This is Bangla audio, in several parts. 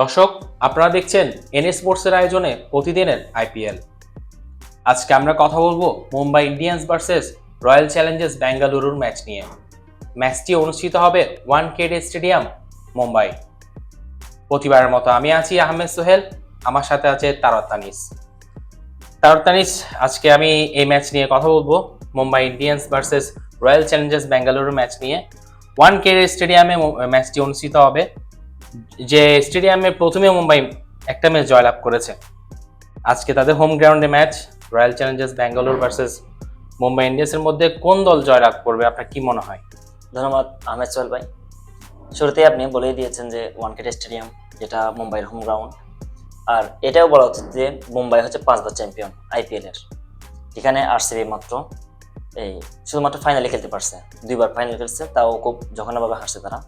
দর্শক, আপনারা দেখছেন এন স্পোর্টসের আয়োজনে প্রতিদিনের আইপিএল। আজকে আমরা কথা বলব Mumbai Indians versus Royal Challengers বেঙ্গালুরুর ম্যাচ নিয়ে। ম্যাচটি অনুষ্ঠিত হবে ওয়ান কেডে স্টেডিয়াম, মুম্বাই। প্রতিবারের মতো আমি আছি আহমেদ সোহেল, আমার সাথে আছে তারত তানিস। তারত তানিস, আজকে আমি এই ম্যাচ নিয়ে কথা বলব Mumbai Indians versus Royal Challengers Bengaluru match নিয়ে। ওয়ান কেডে স্টেডিয়ামে ম্যাচটি অনুষ্ঠিত হবে যে স্টেডিয়ামে প্রথমে মুম্বাই একটা ম্যাচ জয়লাভ করেছে। আজকে তাদের হোম গ্রাউন্ডে match Royal Challengers Bangalore versus Mumbai ইন্ডিয়ান্সের মধ্যে কোন দল জয়লাভ করবে, আপনার কি মনে হয়? ধন্যবাদ আহমেদ সোহেল ভাই। শুরুতে আপনি বলেই দিয়েছেন যে ওয়ানকেট স্টেডিয়াম যেটা মুম্বাইয়ের হোম গ্রাউন্ড আর এটাও বলা উচিত যে মুম্বাই হচ্ছে পাঁচবার চ্যাম্পিয়ন আইপিএল এর। এখানে আরসিবি মাত্র, এই শুধুমাত্র ফাইনালে খেলতে পারছে, দুইবার ফাইনাল খেলছে, তাও খুব জঘন্যভাবে হারছে তারা।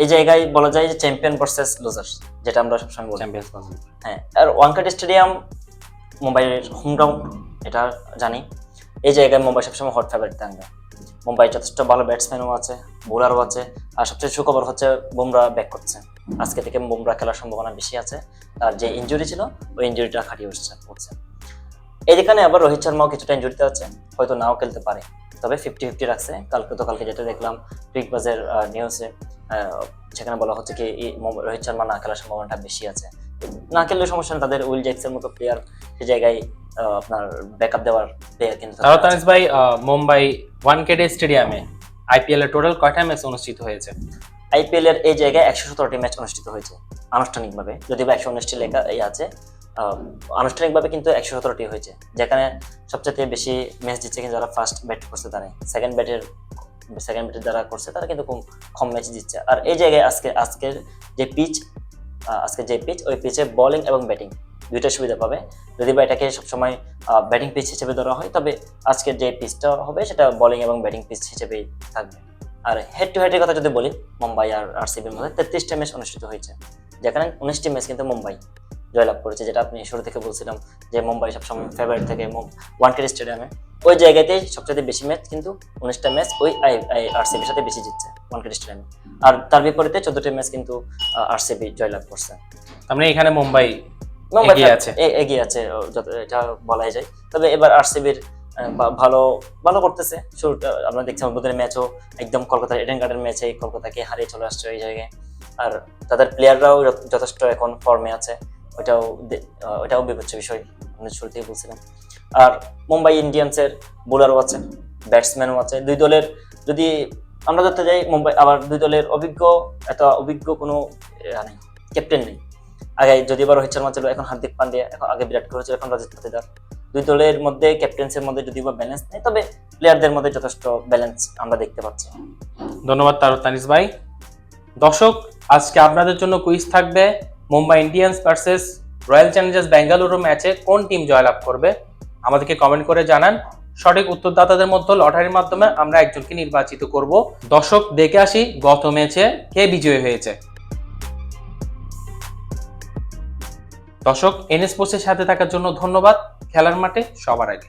এই জায়গায় বলা যায় যে চ্যাম্পিয়ন ভার্সেস লুজার্স যেটা আমরা সবসময় বলি। চ্যাম্পিয়ন্স হ্যাঁ আর ওয়ানকাট স্টেডিয়াম মুম্বাইয়ের হোম গ্রাউন্ড এটা জানি। এই জায়গায় মুম্বাই সবসময় হট ফেভারিট থাকবে মুম্বাই যথেষ্ট ভালো ব্যাটসম্যানও আছে বোলারও আছে আর সবচেয়ে সুখবর হচ্ছে বুমরা ব্যাক করছে। আজকে থেকে বুমরা খেলার সম্ভাবনা বেশি আছে। আর যে ইঞ্জুরি ছিল ওই ইঞ্জুরিটা খাটিয়ে উঠছে উঠছে। এইখানে আবার রোহিত শর্মাও কিছুটা ইঞ্জুরিতে আছে হয়তো নাও খেলতে পারে। তবে ফিফটি ফিফটি রাখছে। কালকে তো কালকে যেটা দেখলাম বিগ বাজের নিউজে সেখানে বলা হচ্ছে কি এই রোহিত শর্মা না খেলার সম্ভাবনাটা বেশি আছে। না খেললে সমস্যা নেই তাদের উইল জ্যাক্সের মতো প্লেয়ার সে জায়গায় আপনার ব্যাকআপ দেওয়ার প্লেয়ার কিন্তু আছে। তানিস ভাই মুম্বাই স্টেডিয়ামে আইপিএল এর টোটাল কয়টা ম্যাচ অনুষ্ঠিত হয়েছে? আইপিএল এর এই জায়গায় একশো সতেরোটি ম্যাচ অনুষ্ঠিত হয়েছে আনুষ্ঠানিকভাবে। যদি বা একশো উনিশটি লেখা এই আছে আনুষ্ঠানিকভাবে কিন্তু একশো সতেরোটি হয়েছে যেখানে সবচেয়ে বেশি ম্যাচ দিচ্ছে কিন্তু যারা ফার্স্ট ব্যাট করছে তারা সেকেন্ড ব্যাটের সেকেন্ড ব্যাটের যারা করছে, তারা কিন্তু কম ম্যাচ দিচ্ছে আর এই জায়গায় আজকে, আজকের যে পিচ আজকে যে পিচ ওই পিচে বোলিং এবং ব্যাটিং দুইটা সুবিধা পাবে। যদি বা এটাকে সবসময় ব্যাটিং পিচ হিসেবে ধরা হয়, তবে আজকের যে পিচটা হবে, সেটা বোলিং এবং ব্যাটিং পিচ হিসেবেই থাকবে। আর হেড টু হেডের কথা যদি বলি, মুম্বাই আর আরসিবির মধ্যে তেত্রিশটা ম্যাচ অনুষ্ঠিত হয়েছে। যেখানে উনিশটি ম্যাচ কিন্তু মুম্বাই। জয়লাভ করেছে যেটা আপনি শুরু থেকে বলছিলাম যে মুম্বাই সবসময় ফেভারিট থেকে ওয়ানকেট স্টেডিয়ামে ওই জায়গাতেই সবচেয়ে বেশি ম্যাচ কিন্তু উনিশটা ম্যাচ ওই আরসিবির সাথে বেশি জিতছে ওয়ানকেট স্টেডিয়ামে আর তার বিপরীতে চোদ্দটি ম্যাচ কিন্তু আরসিবি জয়লাভ করছে। তার এখানে মুম্বাই এগিয়ে আছে। এগিয়ে আছে এটা বলাই যায়। তবে এবার আরসিবির ভালো ভালো করতেছে। শুরুটা আমরা দেখছি উদ্বোধনের ম্যাচও একদম কলকাতার এডেন গার্ডেন ম্যাচে কলকাতাকে হারিয়ে চলে আসছে ওই জায়গায়। আর তাদের প্লেয়াররাও যথেষ্ট এখন ফর্মে আছে। আহ, ওইটাও বিবেচ্য বিষয় আমি শুরু থেকে বলছিলাম। আর মুম্বাই ইন্ডিয়ান্সের বোলারও আছে ব্যাটসম্যানও আছে। দুই দলের যদি আমরা ধরতে যাই মুম্বাই আবার দুই দলের অভিজ্ঞ এত অভিজ্ঞ কোনো নেই ক্যাপ্টেন নেই। আগে যদি বা রোহিত শর্মা ছিল এখন হার্দিক পান্ডিয়া এখন আগে বিরাট কোহলি ছিল এখন রজত পাতিদার। দুই দলের মধ্যে ক্যাপ্টেন্সের মধ্যে যদি বা ব্যালেন্স নেই তবে প্লেয়ারদের মধ্যে যথেষ্ট ব্যালেন্স আমরা দেখতে পাচ্ছি। ধন্যবাদ তারক তানিস ভাই। দর্শক আজকে আপনাদের জন্য কুইজ থাকবে Mumbai Indians versus Royal Challengers Bengaluru ম্যাচে কোন টিম জয়লাভ করবে? আমাদেরকে কমেন্ট করে জানান। সঠিক উত্তরদাতাদের মধ্যে লটারির মাধ্যমে আমরা একজনকে নির্বাচিত করব। দর্শক, দেখে আসি গত ম্যাচে কে বিজয়ী হয়েছে। দর্শক এন স্পোর্টসের সাথে থাকার জন্য ধন্যবাদ। খেলার মাঠে সবার আগে।